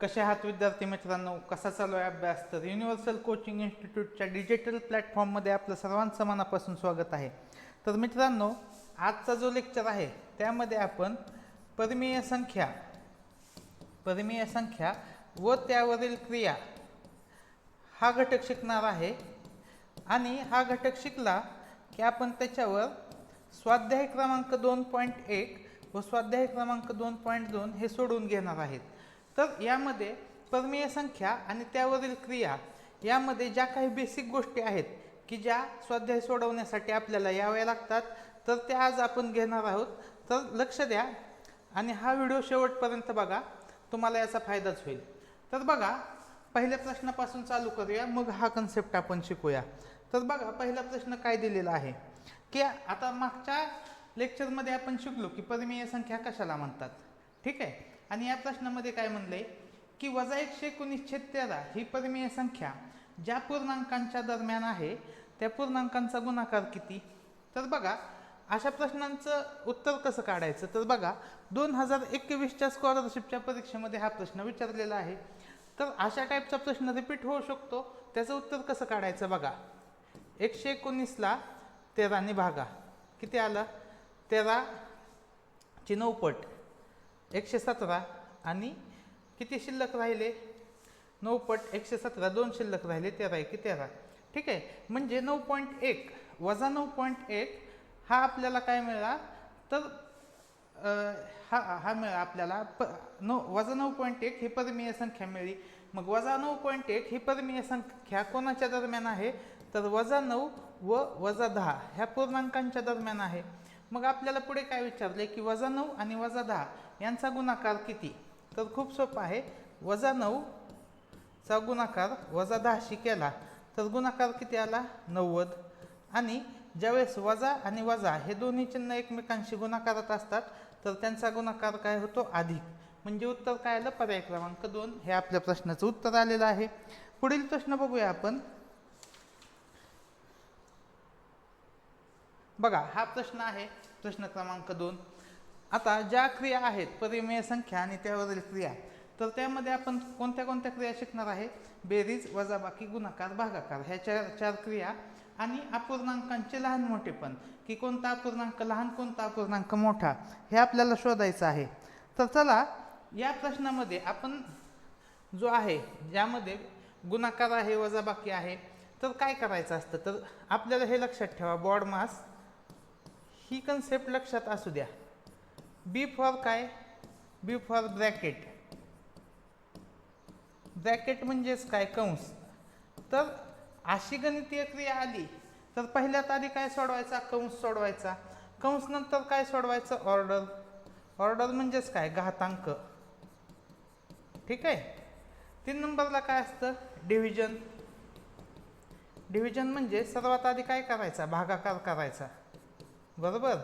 कसे आहात विद्यार्थी मित्रांनो? कसा चालू आहे अभ्यास? तर युनिव्हर्सल कोचिंग इन्स्टिट्यूटच्या डिजिटल प्लॅटफॉर्ममध्ये आपलं सर्वांचं मनापासून स्वागत आहे. तर मित्रांनो आजचा जो लेक्चर आहे त्यामध्ये आपण परिमेय संख्या परिमेय संख्या व त्यावरील क्रिया हा घटक शिकणार आहे. आणि हा घटक शिकला की आपण त्याच्यावर स्वाध्याय क्रमांक दोन पॉईंट एक व स्वाध्याय क्रमांक दोन पॉईंट दोन हे सोडून घेणार आहेत. तर यामध्ये परमीय संख्या आणि त्यावरील क्रिया यामध्ये ज्या काही बेसिक गोष्टी आहेत की ज्या स्वाध्याय सोडवण्यासाठी आपल्याला याव्या लागतात तर त्या आज आपण घेणार आहोत. तर लक्ष द्या आणि हा व्हिडिओ शेवटपर्यंत बघा तुम्हाला याचा फायदाच होईल. तर बघा पहिल्या प्रश्नापासून चालू करूया मग हा कन्सेप्ट आपण शिकूया. तर बघा पहिला प्रश्न काय दिलेला आहे? की आता मागच्या लेक्चरमध्ये आपण शिकलो की परिमेय संख्या कशाला म्हणतात. ठीक आहे? आणि या प्रश्नामध्ये काय म्हणलंय? की वजा एकशे एकोणीस छेद तेरा ही परिमेय संख्या ज्या पूर्णांकांच्या दरम्यान आहे त्या पूर्णांकांचा गुणाकार किती? तर बघा अशा प्रश्नांचं उत्तर कसं काढायचं? तर बघा दोन हजार एकवीसच्या स्कॉलरशिपच्या परीक्षेमध्ये हा प्रश्न विचारलेला आहे. तर अशा टाईपचा प्रश्न रिपीट होऊ शकतो. त्याचं उत्तर कसं काढायचं बघा? एकशे एकोणीसला तेराने भागा किती आलं? तेरा ची नऊपट एकशे सतरा आणि किती शिल्लक राहिले? नऊपट एकशे सतरा दोन शिल्लक राहिले तेरा एकी तेरा. ठीक आहे? म्हणजे नऊ पॉईंट एक. वजा नऊ पॉईंट एक हा आपल्याला काय मिळाला? तर हा हा मिळाला आपल्याला प नऊ वजा नऊ पॉईंट एक ही परमीय संख्या मिळाली. मग वजा नऊ पॉईंट एक ही परमीय संख्या कोणाच्या दरम्यान आहे? तर वजा नऊ व वजा दहा ह्या पूर्णांकांच्या दरम्यान आहे. मग आपल्याला पुढे काय विचारले की वजा नऊ आणि वजा दहा यांचा गुणाकार किती? तर खूप सोपं आहे. वजा नऊचा गुणाकार वजा दहाशी केला तर गुणाकार किती आला? नव्वद. आणि ज्यावेळेस वजा आणि वजा हे दोन्ही चिन्ह एकमेकांशी गुणाकारात असतात तर त्यांचा गुणाकार काय होतो? अधिक. म्हणजे उत्तर काय आलं? पर्याय क्रमांक दोन. हे आपल्या प्रश्नाचं उत्तर आलेलं आहे. पुढील प्रश्न बघूया आपण. बघा हा प्रश्न आहे प्रश्न क्रमांक दोन. आता ज्या क्रिया आहेत परिमेय संख्या आणि त्यावरील क्रिया तर त्यामध्ये आपण कोणत्या कोणत्या क्रिया शिकणार आहे? बेरीज वजाबाकी गुणाकार भागाकार ह्या चार चार क्रिया आणि अपूर्णांकांचे लहान मोठेपण की कोणता अपूर्णांक लहान कोणता अपूर्णांक मोठा हे आपल्याला शोधायचं आहे. तर चला या प्रश्नामध्ये आपण जो आहे ज्यामध्ये गुणाकार आहे वजाबाकी आहे तर काय करायचं असतं? तर आपल्याला हे लक्षात ठेवा बॉड मास ही कन्सेप्ट लक्षात असू द्या. बी फॉर काय? बी फॉर ब्रॅकेट ब्रॅकेट म्हणजेच काय? कंस. तर अशी गणितीय क्रिया आली तर पहिल्यात आधी काय सोडवायचा? कंस सोडवायचा. कंस नंतर काय सोडवायचं? ऑर्डर ऑर्डर म्हणजेच काय? घातांक. ठीक आहे? तीन नंबरला काय असतं? डिव्हिजन डिव्हिजन म्हणजे सर्वात आधी काय करायचा? भागाकार करायचा. बरोबर?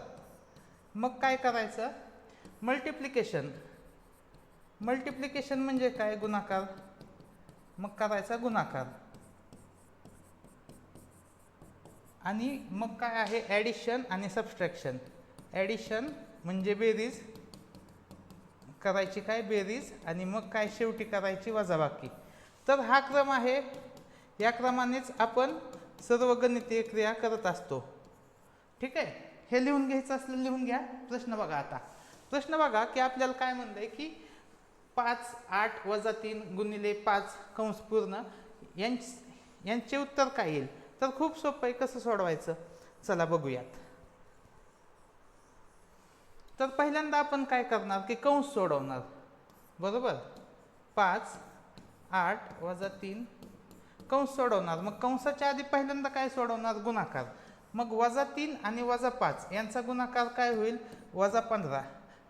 मग काय करायचं? मल्टिप्लिकेशन मल्टिप्लिकेशन म्हणजे काय गुणाकार? मग करायचा गुणाकार. आणि मग काय आहे? ॲडिशन आणि सबस्ट्रॅक्शन ॲडिशन म्हणजे बेरीज. करायची काय? बेरीज. आणि मग काय शेवटी करायची? वजाबाकी. तर हा क्रम आहे. या क्रमानेच आपण सर्व गणितीय क्रिया करत असतो. ठीक आहे? हे लिहून घ्यायचं असलं लिहून घ्या. प्रश्न बघा आता. प्रश्न बघा की आपल्याला काय म्हणलंय की पाच आठ वजा तीन गुणिले पाच कंस पूर्ण. यांच यांचे उत्तर काय येईल? तर खूप सोपं आहे कसं सोडवायचं? चला बघूयात. तर पहिल्यांदा आपण काय करणार की कंस सोडवणार. बरोबर? पाच आठ वजा तीन कंस सोडवणार. मग कंसाच्या आधी पहिल्यांदा काय सोडवणार? गुणाकार. मग वजा तीन आणि वजा पाच यांचा गुणाकार काय होईल? वजा पंधरा.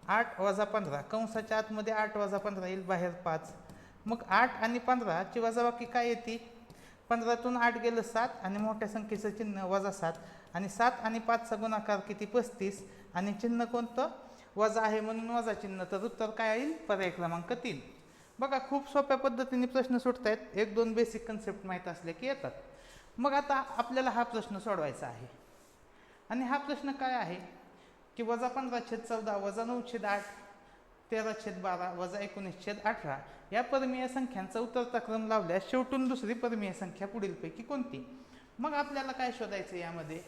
आठ वजा पंधरा. कंसाच्या आतमध्ये आठ वजा पंधरा येईल बाहेर पाच. मग आठ आणि पंधराची वजाबाकी काय येते? पंधरातून आठ गेलं सात आणि मोठ्या संख्येचं चिन्ह वजा सात. आणि सात आणि पाचचा गुणाकार किती? पस्तीस. आणि चिन्ह कोणतं? वजा आहे म्हणून वजा चिन्ह. तर उत्तर काय येईल? पर्याय क्रमांक तीन. बघा खूप सोप्या पद्धतीने प्रश्न सुटत आहेत एक दोन बेसिक कन्सेप्ट माहीत असले की येतात. मग आता आपल्याला हा प्रश्न सोडवायचा आहे. आणि हा प्रश्न काय आहे? की वजा पंधरा छेद चौदा वजा नऊ छेद आठ तेरा छेद बारा वजा एकोणीस छेद अठरा या परमीय संख्यांचा उतरता क्रम लावल्यास शेवटून दुसरी परमीय संख्या पुढीलपैकी कोणती? मग आपल्याला काय शोधायचं यामध्ये?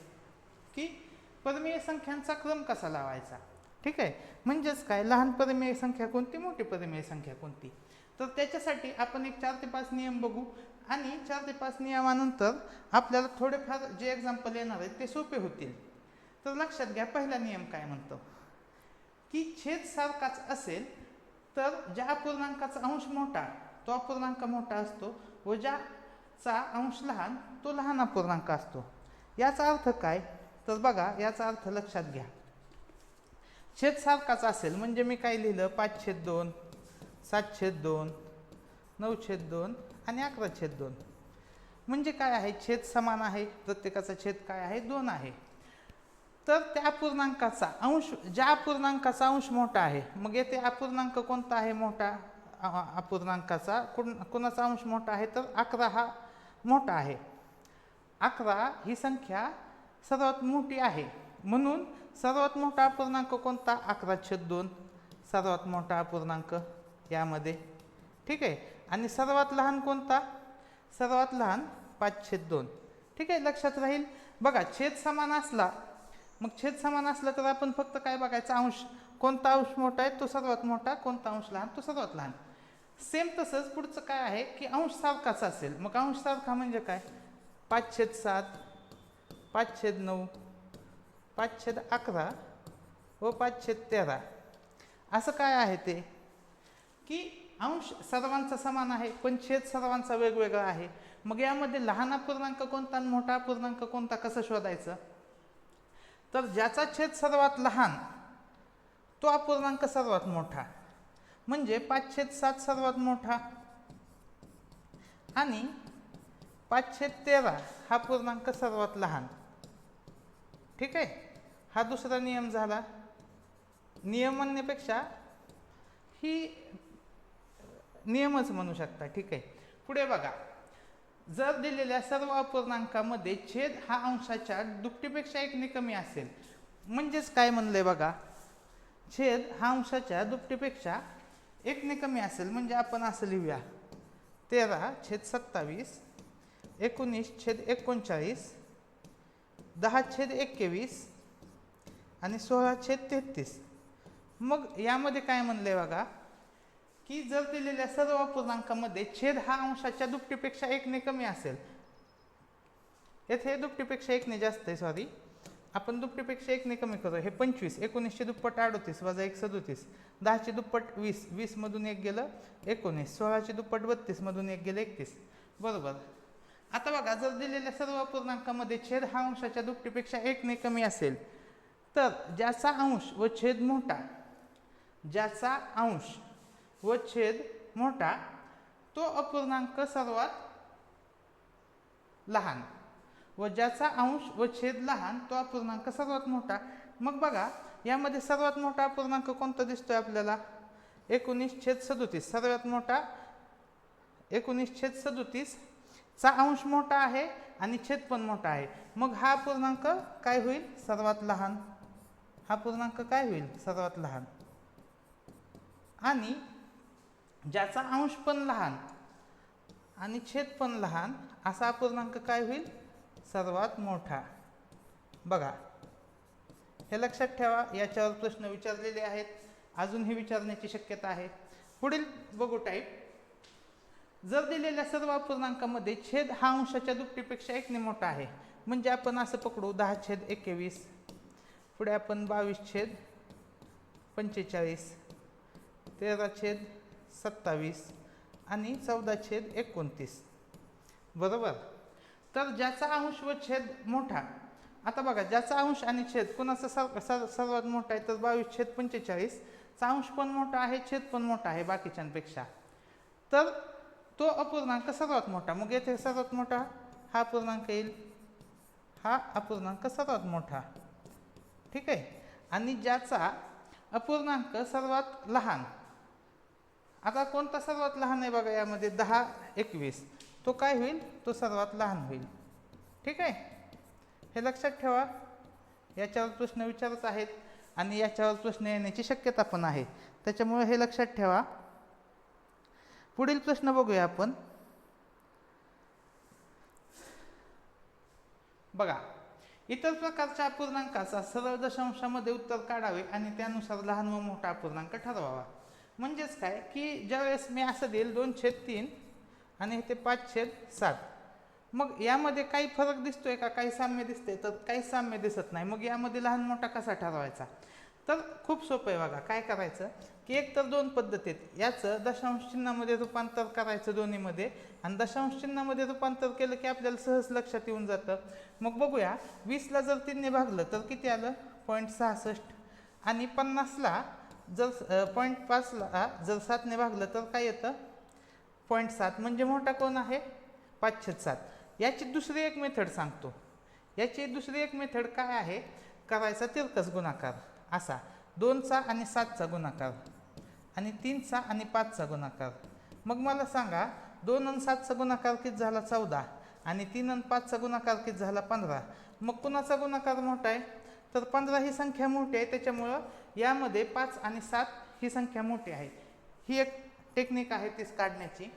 की परमीय संख्यांचा क्रम कसा लावायचा? ठीक आहे? म्हणजेच काय? लहान परमेय संख्या कोणती? मोठी परमेय संख्या कोणती? तर त्याच्यासाठी आपण एक चार ते पाच नियम बघू. आणि चार ते पाच नियमानंतर आपल्याला थोडेफार जे एक्झाम्पल येणार आहेत ते सोपे होतील. तर लक्षात घ्या पहिला नियम काय म्हणतो? की छेद सारखाच असेल तर ज्या अपूर्णांकाचा अंश मोठा तो अपूर्णांक मोठा असतो व ज्याचा अंश लहान तो लहान अपूर्णांक असतो. याचा अर्थ काय? तर बघा याचा अर्थ लक्षात घ्या. छेद सारखाच असेल म्हणजे मी काय लिहिलं? पाच छेद दोन सात छेद दोन नऊ छेद दोन आणि अकरा छेद दोन. म्हणजे काय आहे? छेद समान आहे. प्रत्येकाचा छेद काय आहे? दोन आहे. तर त्या अपूर्णांकाचा अंश ज्या अपूर्णांकाचा अंश मोठा आहे मग येथे अपूर्णांक कोणता आहे मोठा? अपूर्णांकाचा. कुण कुणाचा अंश मोठा आहे? तर अकरा हा मोठा आहे. अकरा ही संख्या सर्वात मोठी आहे. म्हणून सर्वात मोठा अपूर्णांक कोणता? अकरा छेद दोन. सर्वात मोठा अपूर्णांक यामध्ये. ठीक आहे? आणि सर्वात लहान कोणता? सर्वात लहान पाच छेद दोन. ठीक आहे लक्षात राहील? बघा छेद समान असला मग छेद समान असला तर आपण फक्त काय बघायचं? अंश. कोणता अंश मोठा आहे? तो सर्वात मोठा. कोणता अंश लहान? तो सर्वात लहान. सेम तसंच पुढचं काय आहे? की अंश सारखाच असेल. मग अंश सारखा म्हणजे काय? पाच छेद सात पाच छेद नऊ पाच छेद अकरा व पाच छेद तेरा. असं काय आहे ते? की अंश सर्वांचा समान आहे पण छेद सर्वांचा वेगवेगळा आहे. मग यामध्ये लहान अपूर्णांक कोणता आणि मोठा अपूर्णांक कोणता कसं शोधायचं? तर ज्याचा छेद सर्वात लहान तो अपूर्णांक सर्वात मोठा. म्हणजे पाच छेद सात सर्वात मोठा आणि पाच छेद तेरा हा पूर्णांक सर्वात लहान. ठीक आहे? हा दुसरा नियम झाला. नियम म्हणण्यापेक्षा ही नियमच म्हणू शकता ठीक आहे? पुढे बघा. जर दिलेल्या सर्व अपूर्णांकामध्ये छेद हा अंशाच्या दुपटीपेक्षा एकने कमी असेल म्हणजेच काय म्हणलंय बघा? छेद हा अंशाच्या दुपटीपेक्षा एकने कमी असेल म्हणजे आपण असं लिहूया. तेरा छेद सत्तावीस एकोणीस छेद एकोणचाळीस दहा छेद एकवीस आणि सोळा छेद तेहतीस. मग यामध्ये काय म्हणलंय बघा? की जर दिलेल्या सर्व पूर्णांकामध्ये छेद हा अंशाच्या दुपटीपेक्षा एकने कमी असेल. येथे दुपटीपेक्षा एकने जास्त आहे सॉरी आपण दुपटीपेक्षा एकने कमी करू हे पंचवीस एकोणीसशे दुप्पट अडोतीस वजा एक सदोतीस. दहाचे दुप्पट वीस वीसमधून एक गेलं एकोणीस. सोळाचे दुप्पट बत्तीसमधून एक गेलं एकतीस. बरोबर. आता बघा जर दिलेल्या सर्व पूर्णांकामध्ये छेद हा अंशाच्या दुपटीपेक्षा एकने कमी असेल तर ज्याचा अंश व छेद मोठा ज्याचा अंश व छेद मोठा. तो अपूर्णांक सर्वात लहान. व ज्याचा अंश व छेद लहान तो अपूर्णांक सर्वात मोठा. मग बघा यामध्ये सर्वात मोठा अपूर्णांक कोणता दिसतोय आपल्याला? एकोणीस छेद सदोतीस. सर्वात मोठा एकोणीस छेद सदोतीस चा अंश मोठा आहे आणि छेद पण मोठा आहे. मग हा पूर्णांक काय होईल? सर्वात लहान. हा पूर्णांक काय होईल? सर्वात लहान. आणि ज्याचा अंश पण लहान आणि छेद पण लहान असा अपूर्णांक काय होईल? सर्वात मोठा. बघा. हे लक्षात ठेवा याच्यावर प्रश्न विचारलेले आहेत. अजूनही विचारण्याची शक्यता आहे. पुढील बघू टाईप जर दिलेल्या सर्व अपूर्णांकामध्ये छेद हा अंशाच्या दुपटीपेक्षा एकने मोठा आहे म्हणजे आपण असं पकडू दहा छेद एकवीस. पुढे आपण बावीस छेद पंचेचाळीस. तेरा छेद सत्तावीस आणि चौदा छेद एकोणतीस. बरोबर? तर ज्याचा अंश व छेद मोठा आता बघा ज्याचा अंश आणि छेद कुणाचा सर सर सर्वात मोठा आहे तर बावीस छेद पंचेचाळीस. चा अंश पण मोठा आहे छेद पण मोठा आहे बाकीच्यांपेक्षा. तर तो अपूर्णांक सर्वात मोठा. मग येथे सर्वात मोठा हा अपूर्णांक येईल. हा अपूर्णांक सर्वात मोठा. ठीक आहे? आणि ज्याचा अपूर्णांक सर्वात लहान आता कोणता सर्वात लहान आहे बघा यामध्ये? दहा एकवीस. तो काय होईल? तो सर्वात लहान होईल. ठीक आहे? हे लक्षात ठेवा. याच्यावर प्रश्न विचारत आहेत आणि याच्यावर प्रश्न येण्याची शक्यता पण आहे. त्याच्यामुळे हे लक्षात ठेवा. पुढील प्रश्न बघूया आपण. बघा इतर प्रकारच्या अपूर्णांकाचा सरळ दशांशामध्ये उत्तर काढावे आणि त्यानुसार लहान व मोठा अपूर्णांक ठरवावा. म्हणजेच काय? की ज्यावेळेस मी असं देईल दोन छेद तीन आणि ते पाच छेद सात. मग यामध्ये काही फरक दिसतोय का? काही साम्य दिसतंय. तर काही साम्य दिसत नाही. मग यामध्ये लहान मोठा कसा ठरवायचा? तर खूप सोपं आहे बघा. काय करायचं? की एक तर दोन पद्धतीत. याचं दशांश चिन्हामध्ये रूपांतर करायचं दोन्हीमध्ये आणि दशांश चिन्हामध्ये रूपांतर केलं की आपल्याला सहज लक्षात येऊन जातं. मग बघूया. वीसला जर तीनने भागलं तर किती आलं? पॉईंट सहासष्ट. आणि पन्नासला जर पॉईंट पाचला जर सातने भागलं तर काय येतं? पॉईंट सात म्हणजे मोठा कोण आहे? पाचशे सात. याची दुसरी एक मेथड सांगतो. याची दुसरी एक मेथड काय आहे? करायचा तिरकस गुणाकार. असा. दोनचा आणि सातचा गुणाकार. आणि तीनचा आणि पाचचा गुणाकार. मग मला सांगा दोन आणि सातचा गुणाकार किती झाला? चौदा. आणि तीन आणि पाचचा गुणाकार किती झाला? पंधरा. मग कुणाचा गुणाकार मोठा आहे? तर पंधरा ही संख्या मोठी आहे त्याच्यामुळं यामध्ये पाच आणि सात ही संख्या मोठी आहे. ही एक टेक्निक आहे तीच काढण्याची.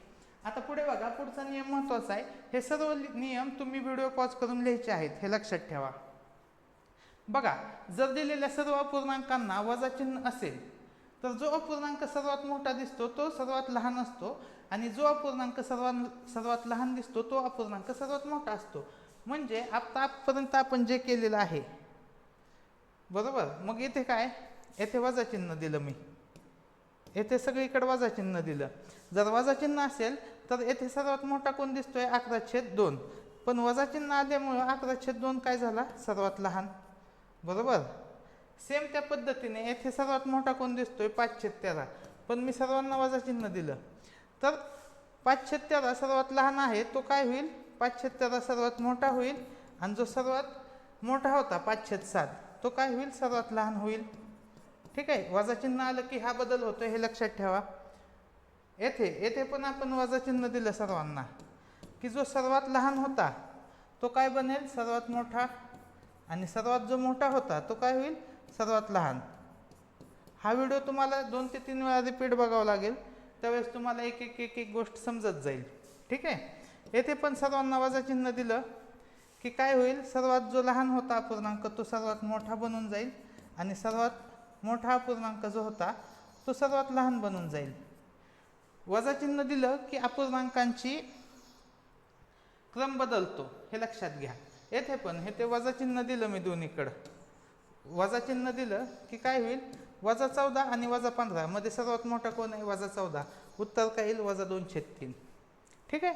आता पुढे बघा पुढचा नियम महत्त्वाचा आहे. हे सर्व नियम तुम्ही व्हिडिओ पॉज करून लिहायचे आहेत हे लक्षात ठेवा. बघा जर दिलेल्या सर्व अपूर्णांकांना वजा चिन्ह असेल तर जो अपूर्णांक सर्वात मोठा दिसतो तो सर्वात लहान असतो. आणि जो अपूर्णांक सर्वात सर्वात लहान दिसतो तो अपूर्णांक सर्वात मोठा असतो. म्हणजे आता आपण जे केलेलं आहे बरोबर? मग इथे काय? येथे वजा चिन्ह दिलं मी. येथे सगळीकडे वजा चिन्ह दिलं. जर वजा चिन्ह असेल तर येथे सर्वात मोठा कोण दिसतोय? अकरा छेद दोन. पण वजा चिन्ह आल्यामुळं अकरा छेद दोन काय झाला? सर्वात लहान. बरोबर? सेम त्या पद्धतीने येथे सर्वात मोठा कोण दिसतोय? पाच छेद तेरा. पण मी सर्वांना वजा चिन्ह दिलं. तर पाच छेद तेरा सर्वात लहान आहे तो काय होईल? पाच छेद तेरा सर्वात मोठा होईल. आणि जो सर्वात मोठा होता पाच छेद सात तो काय होईल? सर्वात लहान होईल. ठीक आहे वजाचिन्ह आलं की हा बदल होतो हे लक्षात ठेवा. येथे येथे पण आपण वजाचिन्ह दिलं सर्वांना की जो सर्वात लहान होता तो काय बनेल? सर्वात मोठा. आणि सर्वात जो मोठा होता तो काय होईल? सर्वात लहान. हा व्हिडिओ तुम्हाला दोन ते तीन वेळा रिपीट बघावा लागेल त्यावेळेस तुम्हाला एक एक एक एक गोष्ट समजत जाईल. ठीक आहे? येथे पण सर्वांना वजाचिन्ह दिलं की काय होईल? सर्वात जो लहान होता अपूर्णांक तो सर्वात मोठा बनून जाईल. आणि सर्वात मोठा अपूर्णांक जो होता तो सर्वात लहान बनून जाईल. वजा चिन्ह दिलं की अपूर्णांकांची क्रम बदलतो हे लक्षात घ्या. येथे पण हे ते वजा चिन्ह दिलं मी दोन्हीकडं. वजा चिन्ह दिलं की काय होईल? वजा चौदा आणि वजा पंधरा मध्ये सर्वात मोठा कोण आहे? वजा चौदा. उत्तर काय येईल? वजा दोनशे तीन. ठीक आहे?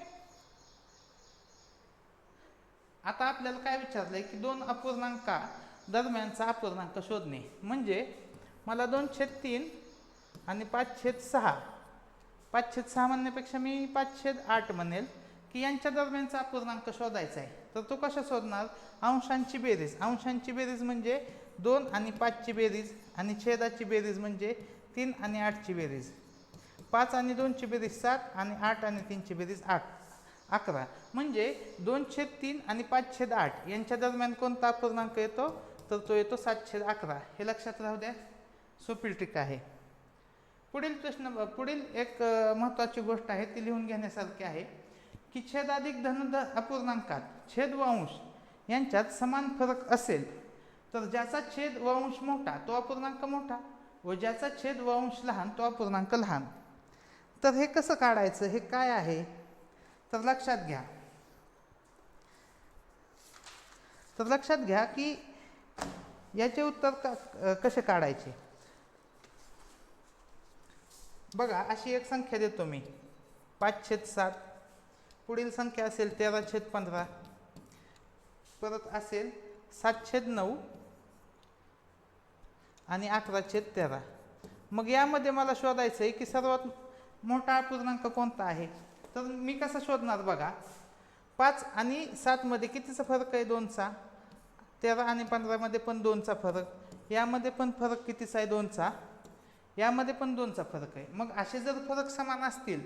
आता आपल्याला काय विचारलंय की दोन अपूर्णांका दरम्यानचा अपूर्णांक शोधणे. म्हणजे मला दोन छेद तीन आणि पाच छेद सहा. पाच छेद सहा म्हणण्यापेक्षा मी पाच छेद आठ म्हणेल की यांच्या दरम्यानचा अपूर्णांक शोधायचा आहे. तर तो कसा शोधणार? अंशांची बेरीज. अंशांची बेरीज म्हणजे दोन आणि पाचची बेरीज आणि छेदाची बेरीज म्हणजे तीन आणि आठची बेरीज. पाच आणि दोनची बेरीज सात आणि आठ आणि तीनची बेरीज आठ. अकरा. म्हणजे दोन छेद तीन आणि पाच छेद आठ यांच्या दरम्यान कोणता अपूर्णांक येतो? तर तो येतो सात छेद अकरा. हे लक्षात राहू द्या. सोपी ट्रिक आहे. पुढील प्रश्न पुढील एक महत्त्वाची गोष्ट आहे ती लिहून घेण्यासारखी आहे की छेदाधिक धन अपूर्णांकात छेद व अंश यांच्यात समान फरक असेल तर ज्याचा छेद व अंश मोठा तो अपूर्णांक मोठा व ज्याचा छेद व अंश लहान तो अपूर्णांक लहान. तर हे कसं काढायचं हे काय आहे? तर लक्षात घ्या. तर लक्षात घ्या की याचे उत्तर का कसे काढायचे? बघा अशी एक संख्या देतो मी. पाच छेद सात. पुढील संख्या असेल तेरा छेद पंधरा. परत असेल सात छेद नऊ आणि अकरा छेद तेरा. मग यामध्ये मला शोधायचं आहे की सर्वात मोठा पूर्णांक कोणता आहे? तर मी कसा शोधणार बघा? पाच आणि सातमध्ये कितीचा फरक आहे दोनचा? तेरा आणि पंधरामध्ये पण दोनचा फरक. यामध्ये पण फरक कितीचा आहे दोनचा? यामध्ये पण दोनचा फरक आहे. मग असे जर फरक समान असतील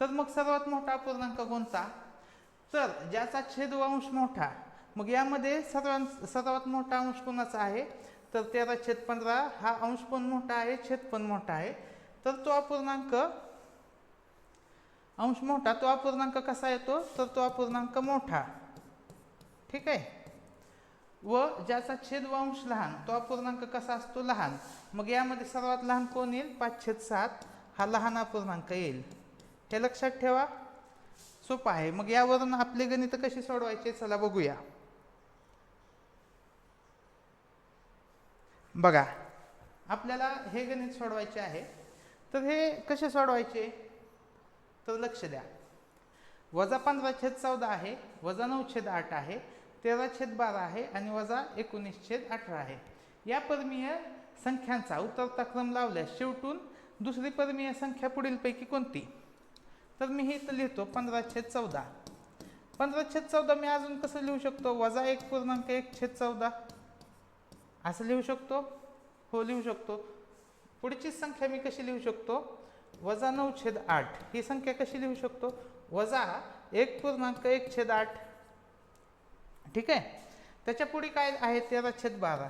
तर मग सर्वात मोठा अपूर्णांक कोणता? तर ज्याचा छेद व अंश मोठा मग यामध्ये सर्वां सर्वात मोठा अंश कोणाचा आहे? तर तेरा छेद पंधरा हा अंश पण मोठा आहे छेद पण मोठा आहे. तर तो अपूर्णांक अंश मोठा तो अपूर्णांक कसा येतो? तर तो अपूर्णांक मोठा. ठीक आहे? व ज्याचा छेद लहान तो अपूर्णांक कसा असतो? लहान. मग यामध्ये सर्वात लहान कोण येईल? पाच छेद सात हा लहान अपूर्णांक येईल. हे लक्षात ठेवा. सोपं आहे. मग यावरून आपले गणित कशी सोडवायचे? चला बघूया. बघा आपल्याला हे गणित सोडवायचे आहे. तर हे कसे सोडवायचे? तर लक्ष द्या. वजा पंधरा छेद चौदा आहे. वजा नऊ छेद आठ आहे. तेरा छेद बारा आहे आणि वजा एकोणीस छेद अठरा आहे. या परमीय संख्यांचा उतरता क्रम लावल्यास शेवटून दुसरी परमीय संख्या पुढीलपैकी कोणती? तर मी हे इथं लिहितो पंधरा छेद चौदा. पंधरा छेद चौदा मी अजून कसं लिहू शकतो? वजा एक पूर्णांक एक छेद चौदा. असं लिहू शकतो? हो लिहू शकतो. पुढचीच संख्या मी कशी लिहू शकतो? वजा नऊ छेद आठ. ही संख्या कशी लिहू शकतो? वजा एक पूर्णांक एक छेद आठ. ठीक आहे? त्याच्या पुढे काय आहे तेरा छेद बारा.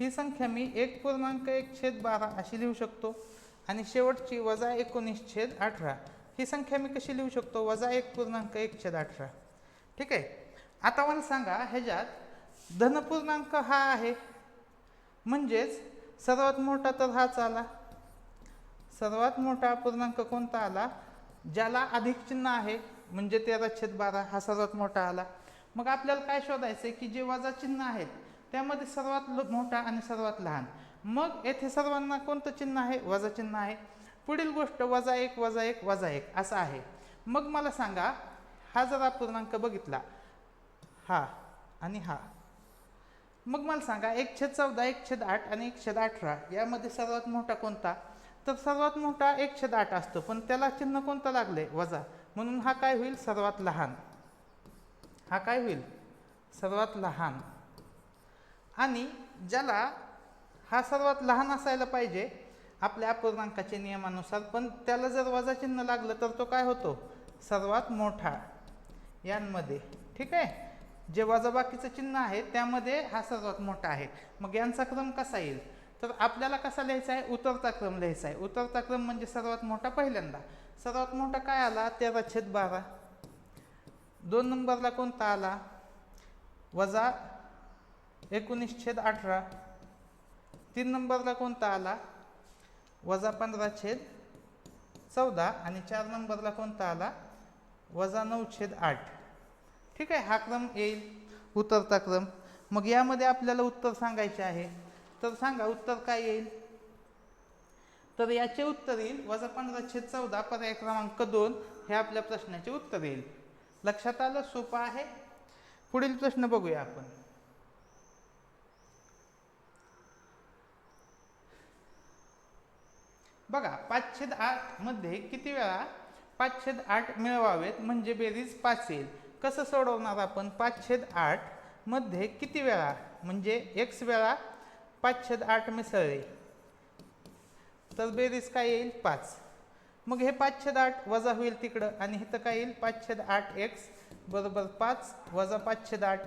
ही संख्या मी एक पूर्णांक एक छेद बारा अशी लिहू शकतो. आणि शेवटची वजा एकोणीस छेद अठरा. ही संख्या मी कशी लिहू शकतो? वजा एक पूर्णांक एक छेद अठरा. ठीक आहे? आता मला सांगा ह्याच्यात धनपूर्णांक हा आहे. म्हणजेच सर्वात मोठा तर हाच आला. सर्वात मोठा पूर्णांक कोणता आला? ज्याला अधिक चिन्ह आहे म्हणजे तेरा छेद बारा हा सर्वात मोठा आला. मग आपल्याला काय शोधायचं आहे की जे वजा चिन्ह आहेत त्यामध्ये सर्वात मोठा आणि सर्वात लहान. मग येथे सर्वांना कोणतं चिन्ह आहे? वजा चिन्ह आहे. पुढील गोष्ट वजा एक वजा एक वजा एक असं आहे. मग मला सांगा हा जर पूर्णांक बघितला हा आणि हा. मग मला सांगा एक छेद चौदा एक छेद आठ आणि एक छेद अठरा यामध्ये सर्वात मोठा कोणता? तर सर्वात मोठा एक छेद आठ असतो पण त्याला चिन्ह कोणतं लागले वजा. म्हणून हा काय होईल? सर्वात लहान. हा काय होईल? सर्वात लहान. आणि ज्याला हा सर्वात लहान असायला पाहिजे आपल्या अपूर्णांकाच्या नियमानुसार पण त्याला जर वजा चिन्ह लागलं तर तो काय होतो? सर्वात मोठा. यांमध्ये. ठीक आहे? जे वजाबाकीचं चिन्ह आहे त्यामध्ये हा सर्वात मोठा आहे. मग यांचा क्रम कसा येईल? तर आपल्याला कसा लिहायचा आहे? उतरता क्रम लिहायचा आहे. उतरता क्रम म्हणजे सर्वात मोठा पहिल्यांदा. सर्वात मोठा काय आला? तेरा छेद बारा. दोन नंबरला कोणता आला? वजा एकोणीस छेद अठरा. तीन नंबरला कोणता आला? वजा पंधरा छेद चौदा. आणि चार नंबरला कोणता आला? वजा नऊ छेद आठ. ठीक आहे हा क्रम येईल. उतरता क्रम. मग यामध्ये आपल्याला उत्तर सांगायचे आहे. तर सांगा उत्तर काय येईल? तर याचे उत्तर येईल. वजा पंधरा छेद चौदा पर्याय क्रमांक दोन. हे आपल्या प्रश्नाचे उत्तर येईल. लक्षात आलं? सोपं आहे. पुढील प्रश्न बघूया आपण. बघा पाचशेद आठमध्ये किती वेळा पाचशेद आठ मिळवावेत? म्हणजे बेरीज पाच येईल. कसं सोडवणार आपण? पाचशेद आठमध्ये आठमध्ये किती वेळा? म्हणजे एक्स वेळा पाचशेद आठ मिसळले. तर बेरीज काय येईल? पाच. मग हे पाच छेद आठ वजा होईल तिकडं. आणि इथं काय येईल? पाच छेद आठ एक्स बरोबर पाच वजा पाच छेद आठ.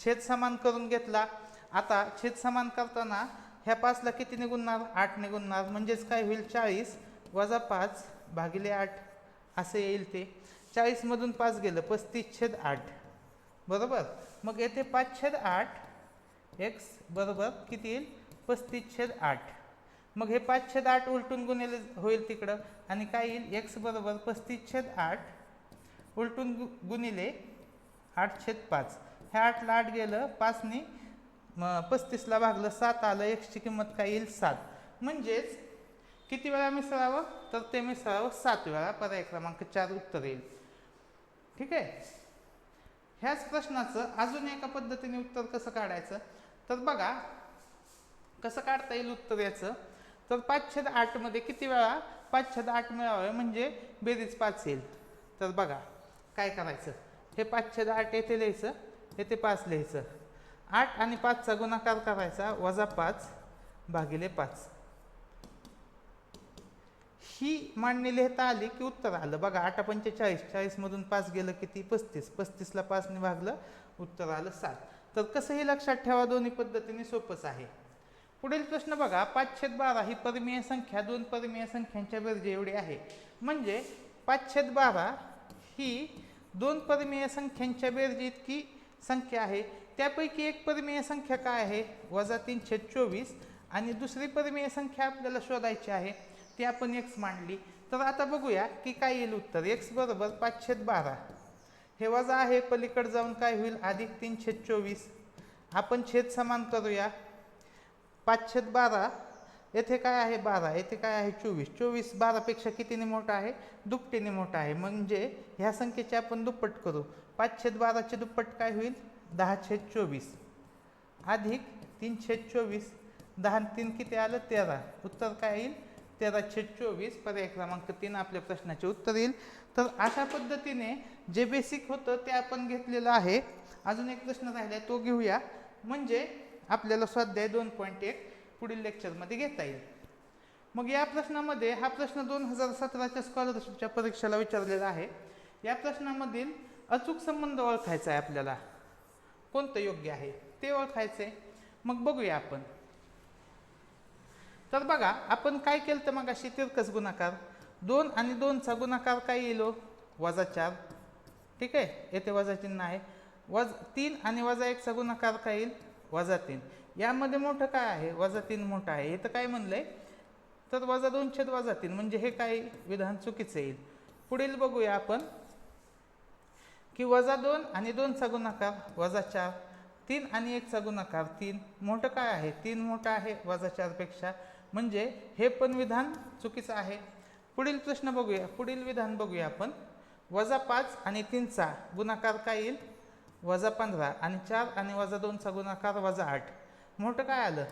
छेद समान करून घेतला. आता छेद समान करताना ह्या पाचला किती निघुणणार आठ निघूनणार म्हणजेच काय होईल? चाळीस वजा पाच भागिले आठ. असे येईल ते. चाळीसमधून पाच गेलं. पस्तीस छेद आठ. बरोबर? मग येथे पाच छेद आठ एक्स बरोबर किती येईल? पस्तीस छेद आठ. मग हे पाच छेद आठ उलटून गुणिले होईल तिकडं. आणि काय येईल? एक्स बरोबर पस्तीस छेद आठ उलटून गु गुणिले आठ छेद पाच. ह्या आठला आठ गेलं पाचने मग पस्तीसला भागलं सात आलं एक्सची किंमत काय येईल? सात. म्हणजेच किती वेळा मिसळावं? तर ते मिसळावं सात वेळा. पर्याय क्रमांक चार उत्तर येईल. ठीक आहे? ह्याच प्रश्नाचं अजून एका पद्धतीने उत्तर कसं काढायचं? तर बघा कसं काढता येईल उत्तर याचं? तर पाच छेद आठमध्ये किती वेळा? पाच छेद आठ मिळावे म्हणजे बेरीज पाच येईल. तर बघा काय करायचं? हे पाच छेद आठ येथे लिहायचं येथे पाच लिहायचं. आठ आणि पाचचा गुणाकार करायचा वजा पाच भागिले पाच. ही मांडणी लिहिता आली की उत्तर आलं. बघा आठ पंचेचाळीस चाळीसमधून पाच गेलं किती? पस्तीस. पस्तीसला पाचने भागलं उत्तर आलं सात. तर कसंही लक्षात ठेवा? दोन्ही पद्धतीने सोपंच आहे. पुढील प्रश्न बघा पाचशेद बारा ही परमीय संख्या दोन परमीय संख्यांच्या बेरजे एवढी आहे. म्हणजे पाचशेद बारा ही दोन परमीय संख्यांच्या बेरजे इतकी संख्या आहे. त्यापैकी एक परमीय संख्या काय आहे? वजा तीनशे चोवीस आणि दुसरी परमीय संख्या आपल्याला शोधायची आहे. ती आपण एक्स मांडली. तर आता बघूया की काय येईल उत्तर. एक्स बरोबर पाचशेद बारा. हे वजा आहे पलीकडे जाऊन काय होईल? अधिक तीनशे चोवीस. आपण छेद समान करूया. पाचशेत बारा. येथे काय आहे? बारा. येथे काय आहे? चोवीस. चोवीस बारापेक्षा कितीने मोठा आहे? दुपटीने मोठा आहे. म्हणजे ह्या संख्येचे आपण दुप्पट करू. पाचशेत बाराचे दुप्पट काय होईल? दहा छेद चोवीस. अधिक तीनशे चोवीस. दहा तीन किती आलं? तेरा. उत्तर काय येईल? तेरा छेद चोवीस. पर्याय क्रमांक तीन आपल्या प्रश्नाचे उत्तर येईल. तर अशा पद्धतीने जे बेसिक होतं ते आपण घेतलेलं आहे. अजून एक प्रश्न राहिला तो घेऊया. म्हणजे आपल्याला स्वाध्याय दोन पॉईंट एक पुढील लेक्चरमध्ये घेता येईल. मग या प्रश्नामध्ये हा प्रश्न दोन हजार सतराच्या स्कॉलरशिपच्या परीक्षेला विचारलेला आहे. या प्रश्नामधील अचूक संबंध ओळखायचा आहे आपल्याला. कोणतं योग्य आहे? ते ओळखायचं आहे मग बघूया आपण. तर बघा आपण काय केलं तर मग अशी तिरकस गुणाकार. दोन आणि दोनचा गुणाकार काय येईल हो? वजा चार. ठीक आहे? येथे वजा चिन्ह आहे. वज तीन आणि वजा एकचा गुणाकार काय येईल? वजा तीन. यामध्ये मोठं काय आहे? वजा तीन मोठं आहे. हे तर काय म्हणलं आहे तर वजा दोन छेद वजा तीन म्हणजे हे काय विधान चुकीचं येईल. पुढील बघूया आपण की वजा दोन आणि दोनचा गुणाकार वजा चार तीन आणि एकचा गुणाकार तीन. मोठं काय आहे? तीन मोठं आहे वजा चारपेक्षा. म्हणजे हे पण विधान चुकीचं आहे. पुढील प्रश्न बघूया. पुढील विधान बघूया आपण. वजा पाच आणि तीनचा गुणाकार काय येईल? वजा पंधरा आणि चार आणि वजा दोनचा गुणाकार वजा आठ. मोठं काय आलं?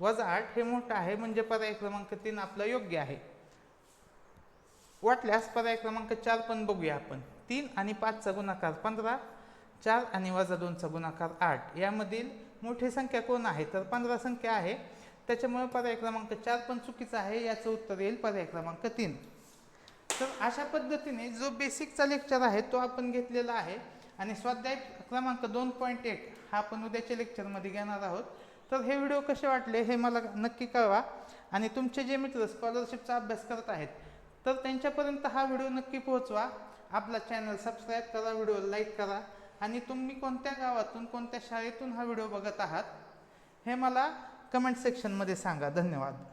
वजा आठ हे मोठं आहे म्हणजे पर्याय क्रमांक तीन आपला योग्य आहे. वाटल्यास पर्याय क्रमांक चार पण बघूया आपण. तीन आणि पाचचा गुणाकार पंधरा चार आणि वजा दोनचा गुणाकार आठ. यामधील मोठी संख्या कोण आहे? तर पंधरा संख्या आहे. त्याच्यामुळे पर्याय क्रमांक चार पण चुकीचा आहे याचं उत्तर येईल पर्याय क्रमांक तीन. तर अशा पद्धतीने जो बेसिकचा लेक्चर आहे तो आपण घेतलेला आहे. आणि स्वाध्याय क्रमांक दोन पॉईंट एक हा आपण उद्याच्या लेक्चरमध्ये घेणार आहोत. तर हे व्हिडिओ कसे वाटले हे मला नक्की कळवा. आणि तुमचे जे मित्र स्कॉलरशिपचा अभ्यास करत आहेत तर त्यांच्यापर्यंत हा व्हिडिओ नक्की पोहोचवा. आपला चॅनल सबस्क्राईब करा व्हिडिओ लाईक करा. आणि तुम्ही कोणत्या गावातून कोणत्या शाळेतून हा व्हिडिओ बघत आहात हे मला कमेंट सेक्शनमध्ये सांगा. धन्यवाद.